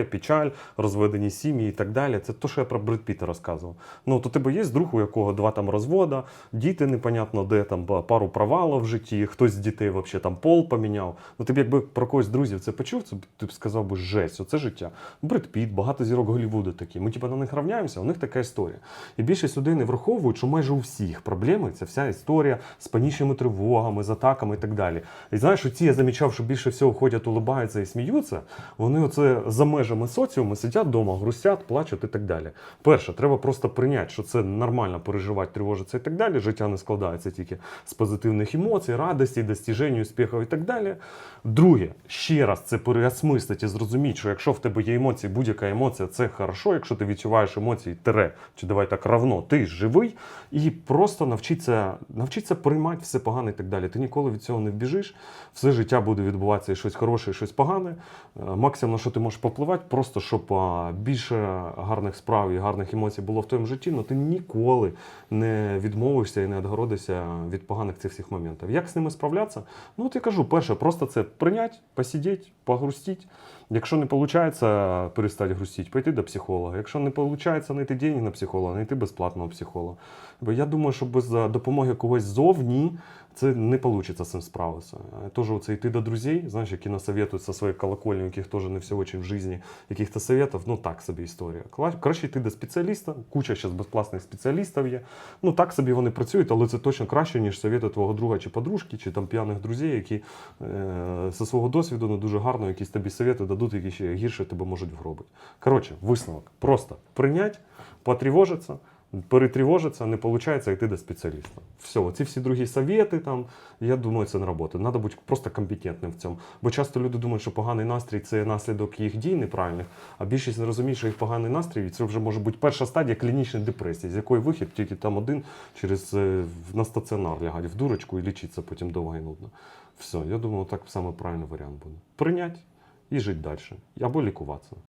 горе, печаль, розведені сім'ї і так далі. Це те, що я про Бред Піта розказував. Ну, то тебе є друг, у якого два там розвода, діти непонятно де, там пару провалів в житті, хтось з дітей взагалі там пол поміняв. Ну, ти б якби про когось друзів це почув, це ти б сказав би жесть, оце життя. Бред Піт, багато зірок Голлівуду такі. Ми типу, на них равняємося, у них така історія. І більшість людей не враховують, що майже у всіх проблеми це вся історія з панічними тривогами, з атаками і так далі. І знаєш, ці я замічав, що більше всього ходять, улибаються і сміються. Вони оце за межами соціуму сидять вдома, грустять, плачуть і так далі. Перше, треба просто прийняти, що це нормально переживати, тривожитися і так далі. Життя не складається тільки з позитивних емоцій, радості, достіжень, успіхів і так далі. Друге, ще раз це переосмислити і зрозуміти, що якщо в тебе є емоції, будь-яка емоція це хорошо, якщо ти відчуваєш емоції, тере, чи давай так равно, ти живий, і просто навчитися, навчитися приймати все погане і так далі. Ти ніколи від цього не вбіжиш, все життя буде відбуватися і щось хороше, і щось погане. Е, Максимум, на що ти можеш попливати, просто щоб більше гарних справ і гарних емоцій було в твоєму житті, але ти ніколи не відмовишся і не відгородишся від поганих цих всіх моментів. Як з ними справлятися? Ну, от я кажу, перше, просто це прийняти, посидіти, погрустити. Якщо не виходить перестати грустити, пойти до психолога. Якщо не виходить знайти деньги на психолога, знайти безплатного психолога. Бо я думаю, що без допомоги когось ззовні це не вийде з цим справитися. Е, Тоже йти до друзей, знаєш, які насоветують со своєї колокольні, у яких теж не все очень в житті, яких-то советів, ну так собі історія. Краще йти до спеціаліста, куча зараз безплатних спеціалістів є. Ну так собі вони працюють, але це точно краще, ніж совєти твого друга чи подружки, чи там п'яних друзів, які е, зі свого досвіду не дуже гарно якісь тобі совєти дадуть, які ще гірше тебе можуть вгробити. Коротше, висновок. Просто прийняти, потривожитися, перетривожитися, не виходить йти до спеціаліста. Все, ці всі другі совєти, там, я думаю, це не робота. Треба бути просто компетентним в цьому. Бо часто люди думають, що поганий настрій це наслідок їх дій неправильних, а більшість не розуміє, що їх поганий настрій це вже може бути перша стадія клінічної депресії, з якої вихід тільки там один через е, на стаціонар лягати в дурочку і лічитися потім довго і нудно. Все, я думаю, так саме правильний варіант буде. Прийняти і жити далі. Або лікуватися.